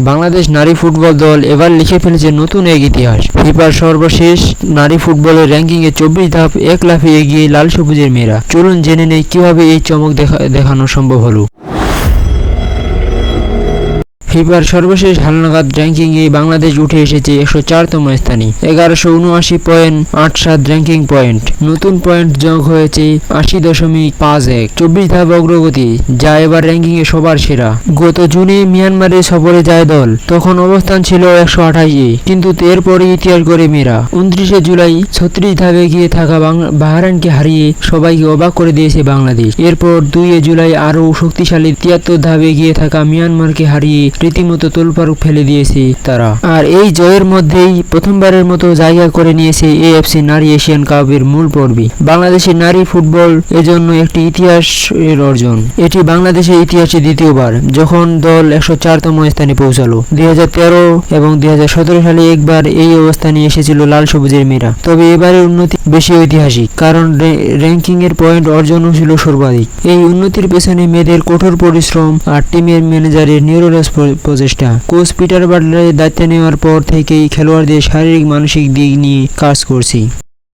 বাংলাদেশ নারী ফুটবল দল এবার লিখে ফেলেছে নতুন এক ইতিহাস। ফিফার সর্বশেষ নারী ফুটবলের র্যাঙ্কিংয়ে চব্বিশ ধাপ এক লাফে এগিয়ে লাল সবুজের মেয়েরা। চলুন জেনে নেই কীভাবে এই চমক দেখা দেখানো সম্ভব হলো। ফিফার সর্বশেষ হালনাগাদ র্যাঙ্কিংয়ে বাংলাদেশ উঠে এসেছে একশো চারতম স্থানে। এগারোশো উনআশি পয়েন্ট আট সাত র্যাঙ্কিং পয়েন্ট। নতুন পয়েন্ট যোগ হয়েছে আশি দশমিক পাঁচ এক। চব্বিশ ধাপ অগ্রগতি, যা এবার র্যাঙ্কিংয়ে সবার সেরা। গত জুনে মিয়ানমারে সফরে যায় দল, তখন অবস্থান ছিল একশো আঠাশে কিন্তু এরপরে ইতিহাস গড়ে মেয়েরা উনত্রিশে জুলাই ছত্রিশ ধাপে গিয়ে থাকা বাং- বাহরাইনকে হারিয়ে সবাইকে অবাক করে দিয়েছে বাংলাদেশ। এরপর দুইয়ে জুলাই আরও শক্তিশালী তিয়াত্তর ধাপে গিয়ে থাকা মিয়ানমারকে হারিয়ে রীতিমতো তোলপাড় ফেলে দিয়েছে তারা। আর এই জয়ের মধ্যেই প্রথমবারের মতো জায়গা করে নিয়েছে এএফসি নারী এশিয়ান কাপের মূল পর্বে। বাংলাদেশের নারী ফুটবল এজন্য একটি ইতিহাসের অর্জন। এটি বাংলাদেশের ইতিহাসে দ্বিতীয়বার, যখন দল একশো চারতম স্থানে পৌঁছালো। দুই এবং দুই হাজার সতেরো সালে একবার এই অবস্থানে এসেছিল লাল সবুজের মেয়েরা। তবে এবারের উন্নতি বেশি ঐতিহাসিক, কারণ র্যাঙ্কিং এর পয়েন্ট অর্জনও ছিল সর্বাধিক। এই উন্নতির পেছনে মেয়েদের কঠোর পরিশ্রম আর টিমের ম্যানেজারের নিউরোলাস প্রচেষ্টা। কোচ পিটার বাটলারের দায়িত্ব নেওয়ার পর থেকেই খেলোয়াড়দের শারীরিক, মানসিক দিক নিয়ে কাজ করছি।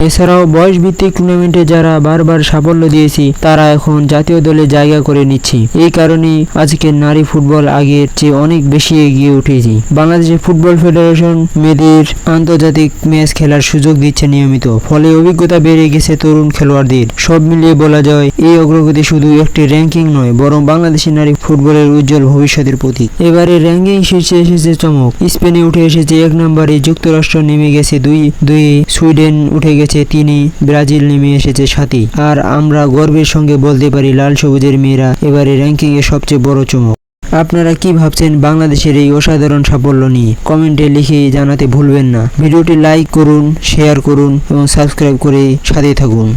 এছাড়াও বয়স ভিত্তিক টুর্নামেন্টে যারা বারবার সাফল্য দিয়েছি, তারা এখন জাতীয় দলে জায়গা করে নিচ্ছি। এই কারণে আজকের নারী ফুটবল আগের চেয়ে অনেক বেশি এগিয়ে উঠেছি। বাংলাদেশের ফুটবল ফেডারেশন মেয়েদের আন্তর্জাতিক ম্যাচ খেলার সুযোগ দিচ্ছে নিয়মিত। ফলে অভিজ্ঞতা বেড়ে গেছে তরুণ খেলোয়াড়দের। সব মিলিয়ে বলা যায়, এই অগ্রগতি শুধু একটি র্যাঙ্কিং নয়, বরং বাংলাদেশের নারী ফুটবলের উজ্জ্বল ভবিষ্যতের প্রতীক। এবারে র্যাঙ্কিং শীর্ষে এসেছে চমক। স্পেনে উঠে এসেছে এক নম্বরে, যুক্তরাষ্ট্র নেমে গেছে দুই দুই, সুইডেন উঠে গেছে তিনি ব্রাজিল নেমে এসেছে সাথী। আর আমরা গর্বের সঙ্গে বলতে পারি, লাল সবুজের মেয়েরা এবারে র্যাঙ্কিং এ সবচেয়ে বড় চমক। আপনারা কি ভাবছেন বাংলাদেশের এই অসাধারণ সাফল্য নিয়ে? কমেন্টে লিখে জানাতে ভুলবেন না। ভিডিওটি লাইক করুন শেয়ার করুন এবং সাবস্ক্রাইব করে সাথে থাকুন।